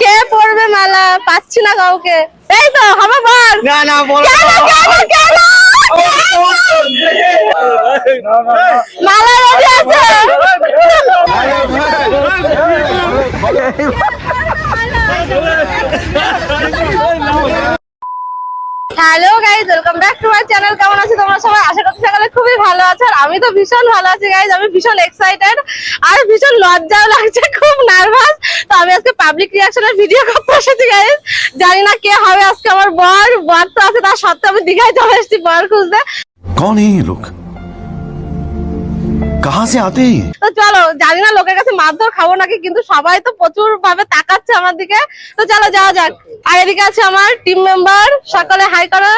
কে পড়বে মালা পাচ্ছি না কাউকে এই তো হবে বল না না বল কেন কেন কেন মালা রেডি আছে guys welcome back to my channel কেমন আছে তোমরা সবাই? আশা করছি সকালে খুবই ভালো আছো। আর আমি তো ভীষণ ভালো আছি গাইজ আমি ভীষণ এক্সাইটেড আর ভীষণ লজ্জাও লাগছে, খুব নার্ভাস তো আমি আজকে পাবলিক রিয়াকশনের ভিডিও করতে এসেছি গাইজ জানি না কে হবে আজকে আমার বর বর তো আছে, তার সত্ত্বে আমি দীঘায় চলে এসেছি বর খুঁজতে। কোন লোক? কাহা সে আতে তো চলো জানি না লোকের কাছে মারধর খাব নাকি কিন্তু সবাই তো প্রচুর ভাবে তাকাচ্ছে আমার দিকে। তো চলো যাওয়া যাক। আর এদিকে আছে আমার টিম মেম্বার সকালে হাই করো।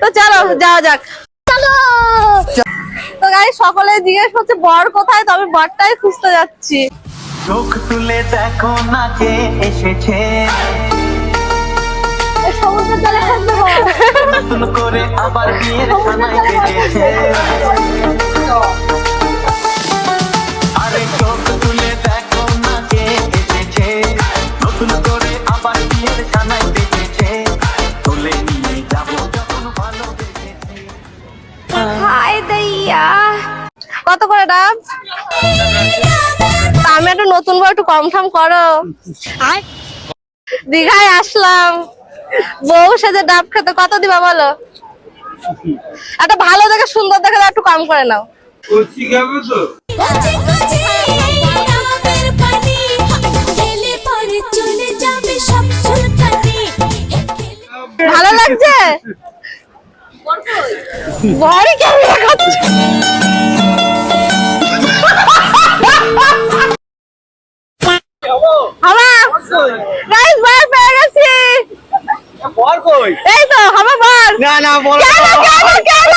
তো চলো যাওয়া যাক। চলো! তো গাই সকলে জিজ্ঞেস করছে বর কোথায়? তবে বরটাই খুঁজতে যাচ্ছি। চোখ তুলে দেখো না কে এসেছে। নতুন করে আবার বিয়ের খানায় বেজেছে আরে চোখ তুলে দেখো না কে এসেছে নতুন করে আবার বিয়ের খানায় বেজেছে তুলে নিয়ে যাব যখন ভালোবেসেছে হাই দইয়া। কত করে ডাব আমি একটু নতুন বউ একটু কম ঠাম করো দীঘায় আসলাম। বউ সাথে ডাব খেতে কত দিবা বলো? একটা ভালো দেখে সুন্দর দেখে দাও, একটু কম করে নাও। কুচি খাবে তো? ভালো লাগছে? বড়ি কেমন দেখাচ্ছে? পেয়ে গেছি। বল কই? এই তো হামা বার না না বলো কেন কেন কেন?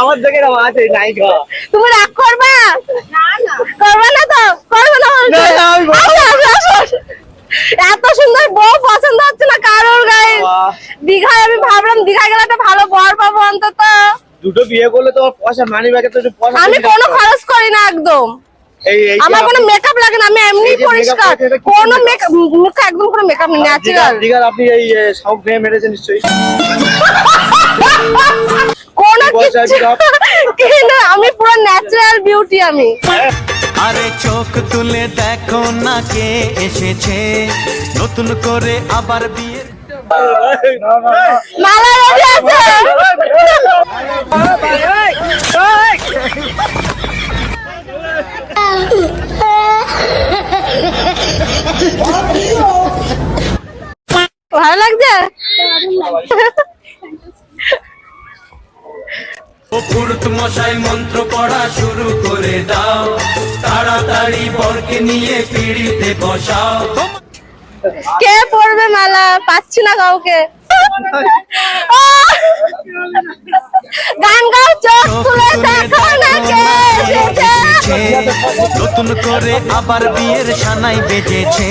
আমার দিকে না আছে নাইকা তুমি রাগ করবা? না না। করবে না তো? করবে না। আসো, আসো, আসো। এত সুন্দর বউ পছন্দ হচ্ছে না কারোর গায়ে বাহ। দীঘায় আমি গেলে ভালো বর পাবো অন্তত। দুটো বিয়ে করলে তোমার পয়সা মানি ব্যাগে তো পয়সা আমি কোনো খরচ করি না একদম। এই এই আমার কোনো মেকআপ লাগে না আমি এমনি পরিষ্কার makeup করছে, এটা কি কোনো মেকআপ মুখে একদম কোনো মেকআপ ন্যাচারাল দিঘার দিঘার আপনি এই এ, সব মেরেছেন নিশ্চয়ই। কোনো কিছু আমি পুরো ন্যাচারাল বিউটি আমি। আরে চোখ তুলে দেখো না কে এসেছে। নতুন করে আবার বিয়ের ভালো লাগছে মশাই মন্ত্র পড়া শুরু করে দাও। তাড়াতাড়ি বরকে নিয়ে পিড়িতে বসাও। কে পড়বে মালা? পাচ্ছি না কাউকে! গান গাও চোখ তুলে দেখো না কে নতুন করে আবার বিয়ের সানাই বেজেছে।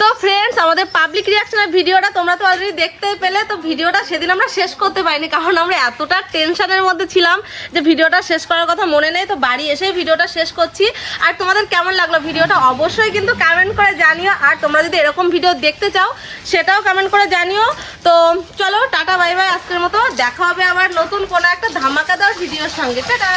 তো ফ্রেন্ডস আমাদের পাবলিক রিয়াকশনের ভিডিওটা তোমরা তো অলরেডি দেখতেই পেলে, তো ভিডিওটা সেদিন আমরা শেষ করতে পারিনি, কারণ আমরা এতটা টেনশনের মধ্যে ছিলাম যে ভিডিওটা শেষ করার কথা মনে নেই, তো বাড়ি এসেই ভিডিওটা শেষ করছি। আর তোমাদের কেমন লাগল ভিডিওটা অবশ্যই কিন্তু কমেন্ট করে জানিও, আর তোমরা যদি এরকম ভিডিও দেখতে চাও, সেটাও কমেন্ট করে জানিও। তো চলো, টাটা বাই বাই আজকের মতো। দেখা হবে আবার নতুন কোনো একটা ধামাকাদার ভিডিওর সঙ্গে। টাটা!